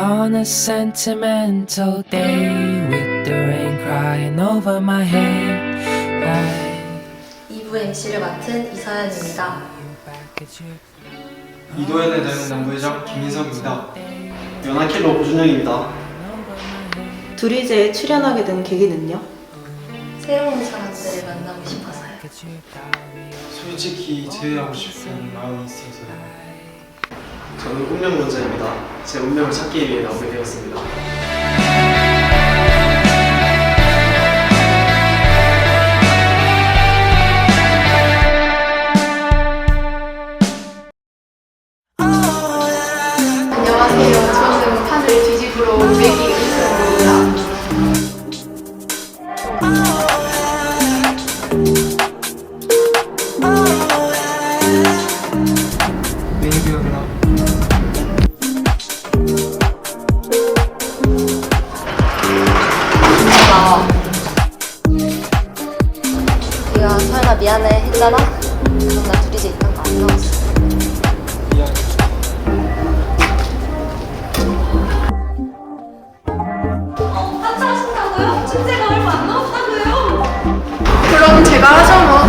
On a sentimental day with the rain crying over my head. I 2부 MC를 맡은 이서연입니다. back at you. 이도현의 대응 남부회장 김인석입니다. 연하킬러 오준영입니다. 두리제에 출연하게 된 계기는요? 새로운 사람들을 만나고 싶어서요. 솔직히 제외하고 싶은 마음이 있어서 요. 저는 운명론자입니다. 제 운명을 찾기 위해 나오게 되었습니다. 안녕하세요. 저는 판을 뒤집으러 온 매기 이승입니다. 메이비언나 나 미안해 했잖아? 그럼 나 둘이 이제 있던 거안 나왔어. 그럼 제가 하죠 뭐.